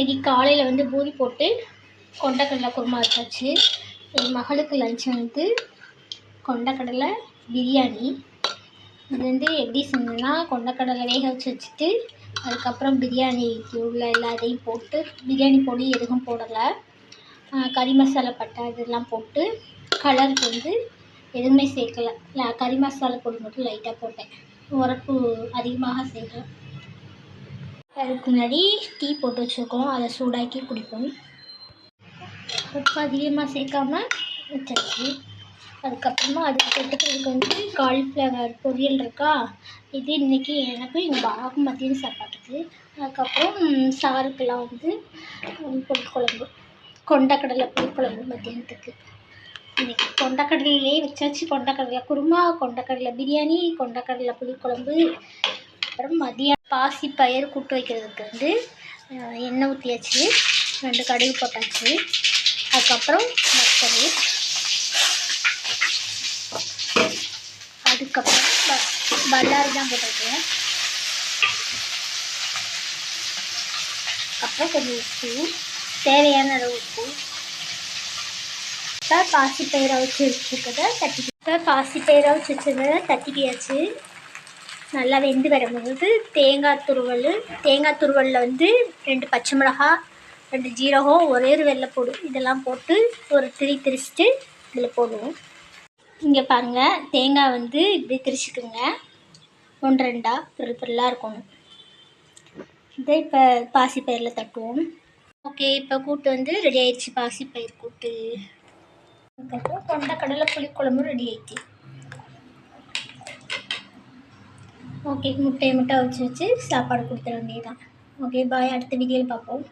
இன்றைக்கி காலையில் வந்து பூரி போட்டு கொண்டக்கடலை குருமா வச்சாச்சு. என் மகளுக்கு லஞ்ச் வந்து கொண்டக்கடலை பிரியாணி. இது வந்து எப்படி செஞ்சேன்னா கொண்டக்கடலை வேக வச்சு வச்சுட்டு அதுக்கப்புறம் பிரியாணிக்கு உள்ள எல்லாத்தையும் போட்டு பிரியாணி பொடி எதுவும் போடலை. கறி மசாலா பட்டை இதெல்லாம் போட்டு கலருக்கு வந்து எதுவுமே சேர்க்கலை. கறி மசாலா பொடி மட்டும் லைட்டாக போட்டேன். உரப்பு அதிகமாக சேர்க்கல. அதுக்கு முன்னாடி டீ போட்டு வச்சுருக்கோம். அதை சூடாக்கி குடிப்போம். உப்பு அதிகமாக சேர்க்காம வச்சாச்சு. அதுக்கப்புறமா அது தொட்டுக்கிறதுக்கு வந்து காலிஃப்ளவர் பொரியல் இருக்கா? இது இன்றைக்கி எனக்கும் எங்கள் பாபாவுக்கும் மதியம் சாப்பாட்டுக்கு அதுக்கப்புறம் சாருக்கெல்லாம் வந்து புளிக்குழம்பு கொண்டக்கடலை புளிக்குழம்பு மத்தியானத்துக்கு. இன்றைக்கி கொண்டக்கடலையிலே வச்சாச்சு. கொண்டக்கடலை குருமா கொண்டக்கடலை பிரியாணி கொண்டக்கடலை புளிக்குழம்பு அப்புறம் மதியம் பாசி பயிர் கூட்டு வைக்கிறதுக்கு வந்து எண்ணெய் ஊற்றியாச்சு ரெண்டு கடுகு போட்டாச்சு. அதுக்கப்புறம் வத்தல் அதுக்கப்புறம் ப- பல்லாரி தான் போட்டிருக்கேன். அப்புறம் கொஞ்சம் உப்பு. தேவையான அளவு உப்பு. இப்போ பாசிப்பயிரை வச்சு வச்சுருக்கதை தட்டி இப்போ பாசிப்பயிரை வச்சு வச்சுருக்கதை தட்டிக்கியாச்சு நல்லா வெந்து வரும்போது தேங்காய் துருவல் தேங்காய் துருவலில் வந்து ரெண்டு பச்சை மிளகாய் ரெண்டு ஜீரகம் ஒரே ஒரு வெள்ளைப்பூடு இதெல்லாம் போட்டு ஒரு திரி திரிச்சிட்டு இதில் போடுவோம். இங்கே பாருங்கள் தேங்காய் வந்து இப்படி திரிச்சுக்குங்க ஒன்று ரெண்டாக பொருள் பொருளாக இருக்கணும். இதை இப்போ பாசிப்பயிரில் தட்டுவோம். ஓகே இப்போ கூட்டு வந்து ரெடி ஆயிடுச்சு பாசிப்பயிர் கூட்டு. அதுக்கப்புறம் கொண்டக்கடலை புளிக்குழம்பும் ரெடி ஆயிடுச்சு. ஓகே முட்டையை முட்டை வச்சு வச்சு சாப்பாடு கொடுத்துட வேண்டியதான் ஓகே பாய் அடுத்த வீடியோவில் பார்ப்போம்.